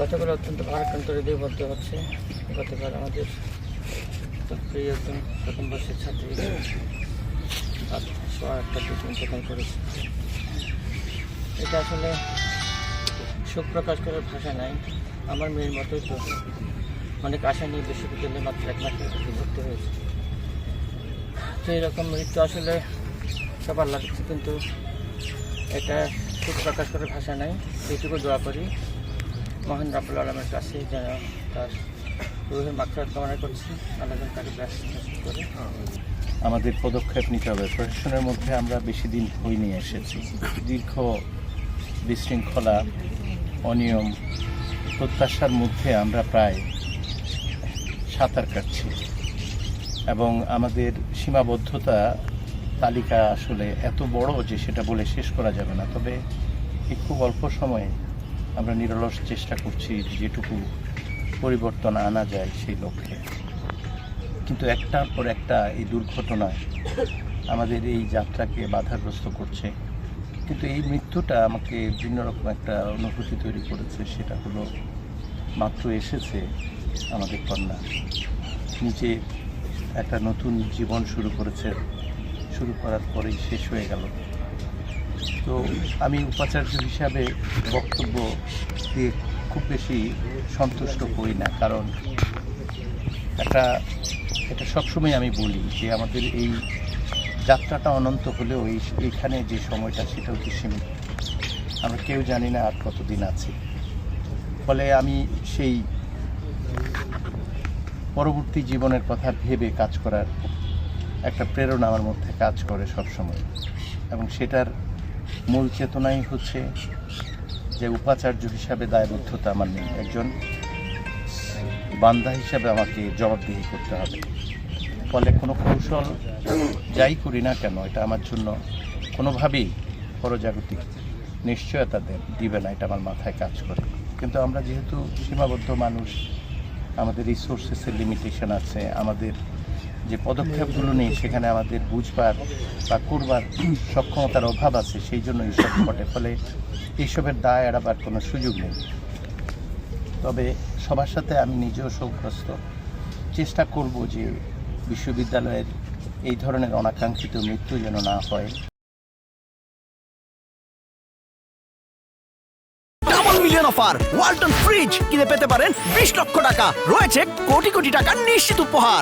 গতকাল অত্যন্ত ভারাক্রান্ত হৃদয় বলতে হচ্ছে। গতকাল আমাদের প্রিয় একজন প্রথম বর্ষের ছাত্রী সোয়া একটা করেছে। এটা আসলে শোক প্রকাশ করার ভাষা নাই। আমার মেয়ের মতোই তো। অনেক আশা নিয়ে বিশ্ববিদ্যালয়ে মাত্র এক মাস আগে ভর্তি হয়েছে। তো এরকম মৃত্যু আসলে সবার লাগছে, কিন্তু এটা শোক প্রকাশ করার ভাষা নাই। এইটুকু দোয়া করি। মহান রাবুল আলমের তার মাত্রা কামনা করছি ব্যস্ত করে। আমাদের পদক্ষেপ নিতে হবে। প্রশাসনের মধ্যে আমরা বেশি দিন নিয়ে এসেছি। দীর্ঘ বিশৃঙ্খলা, অনিয়ম, প্রত্যাশার মধ্যে আমরা প্রায় সাঁতার কাটছি। এবং আমাদের সীমাবদ্ধতা তালিকা আসলে এত বড় যে সেটা বলে শেষ করা যাবে না। তবে খুব অল্প সময়ে আমরা নিরলস চেষ্টা করছি যেটুকু পরিবর্তন আনা যায় সেই লক্ষ্যে। কিন্তু একটার পর একটা এই দুর্ঘটনায় আমাদের এই যাত্রাকে বাধাগ্রস্ত করছে। কিন্তু এই মৃত্যুটা আমাকে ভিন্ন রকম একটা অনুভূতি তৈরি করেছে, সেটা হলো মাত্র এসেছে আমাদের কন্যা। নিজে একটা নতুন জীবন শুরু করেছে, শুরু করার পরেই শেষ হয়ে গেল। তো আমি উপাচার্য হিসাবে বক্তব্য দিয়ে খুব বেশি সন্তুষ্ট হই না, কারণ একটা, এটা সবসময় আমি বলি যে আমাদের এই যাত্রাটা অনন্ত হলেও এই এইখানে যে সময়টা সেটা হচ্ছে সীমিত? আমরা কেউ জানি না আর কতদিন আছে। ফলে আমি সেই পরবর্তী জীবনের কথা ভেবে কাজ করার একটা প্রেরণা আমার মধ্যে কাজ করে সবসময়। এবং সেটার মূল চেতনাই হচ্ছে যে উপাচার্য হিসাবে দায়বদ্ধতা আমার নেই। একজন বান্দা হিসাবে আমাকে জবাবদিহি করতে হবে। ফলে কোনো কৌশল যাই করি না কেন, এটা আমার জন্য কোনোভাবেই পরজাগতিক নিশ্চয়তা দিবে না, এটা আমার মাথায় কাজ করে। কিন্তু আমরা যেহেতু সীমাবদ্ধ মানুষ, আমাদের রিসোর্সেসের লিমিটেশন আছে, আমাদের যে পদক্ষেপগুলো নেই সেখানে আমাদের বুঝবার বা করবার সক্ষমতার অভাব আছে, সেই জন্য এইসব ঘটে। ফলে এইসবের দায় এড়াবার কোনো সুযোগ নেই। তবে সবার সাথে আমি নিজেও শোকগ্রস্ত চেষ্টা করব যে বিশ্ববিদ্যালয়ের এই ধরনের অনাকাঙ্ক্ষিত মৃত্যু যেন না হয়। ওয়ালটন ফ্রিজ কিনে পেতে পারেন বিশ লক্ষ টাকা। রয়েছে কোটি কোটি টাকার নিশ্চিত উপহার।